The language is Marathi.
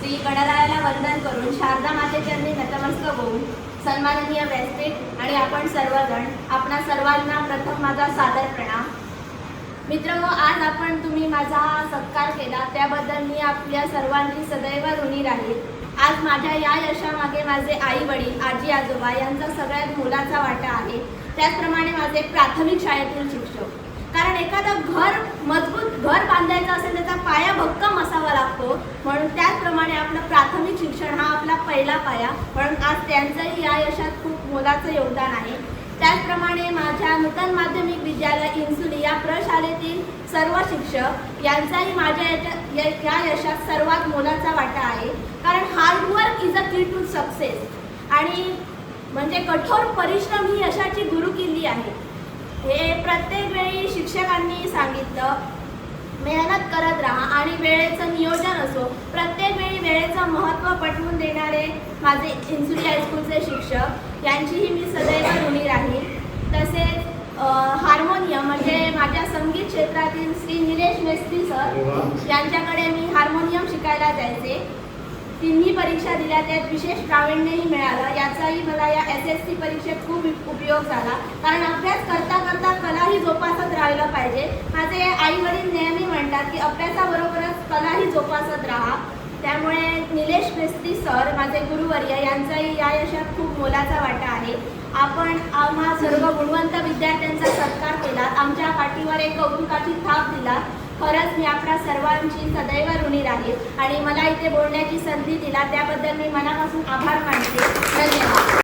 श्री गणरायाला वंदन करून शारदा मातेचरणी नतमस्तक होऊन सन्माननीय व्यासपीठ आणि आपण सर्वजण आपणा सर्वांना प्रथम माझा सादर प्रणाम. मित्र आज आपण तुम्ही माझा सत्कार केला त्याबद्दल मी आपल्या सर्वांची सदैव ऋणी राहील. आज माझ्या या यशामागे माझे आई वडील आजी आजोबा यांचा सगळ्यात मोलाचा वाटा आहे. त्याचप्रमाणे माझे प्राथमिक शाळेतील शिक्षक. कारण एखादं घर मजबूत घर बांधायचं असेल त्याचा पाया भक्कम असावा लागतो. म्हणून त्याचप्रमाणे आपलं प्राथमिक शिक्षण हा आपला पहिला पाया म्हणून आज त्यांचंही या यशात खूप मोलाचं योगदान आहे. त्याचप्रमाणे माझ्या नूतन माध्यमिक विद्यालय इन्सुली या प्रशालेतील सर्व शिक्षक यांचाही माझ्या याच्या या यशात सर्वात मोलाचा वाटा आहे. कारण हार्डवर्क इज अ की टू सक्सेस आणि म्हणजे कठोर परिश्रम ही यशाची गुरुकिल्ली आहे. हे प्रत्येक वेळी शिक्षकांनी सांगितलं मेहनत करत राहा आणि वेळेचं नियोजन असो. प्रत्येक वेळेचं महत्त्व पटवून देणारे माझे इन्सुली हायस्कूलचे शिक्षक यांचीही मी सदैव ऋणी राहील तसेच हार्मोनियम म्हणजे माझ्या संगीत क्षेत्रातील श्री निलेश मेस्त्री सर यांच्याकडे मी हार्मोनियम शिकायला जायचे. तिन्ही परीक्षा दिल्या त्यात विशेष प्रावीण्यही मिळालं. याचाही मला या एस एस सी परीक्षेत खूप उपयोग झाला. कारण अभ्यास करता करता कलाही जोपासत राहिलं पाहिजे. माझे आई वडील नेहमी म्हणतात की अभ्यासाबरोबरच कलाही जोपासत राहा. सर माझे गुरुवर्य यांचाही या यशात खूप मोलाचा वाटा आहे. आपण आम्हा सर्व गुणवंत विद्यार्थ्यांचा सत्कार केलात आमच्या पाठीवर एक कौतुकाची थाप दिला. खरंच मी आपल्या सर्वांची सदैव ऋणी राहील आणि मला इथे बोलण्याची संधी दिला. त्याबद्दल मी मनापासून आभार मानते. धन्यवाद.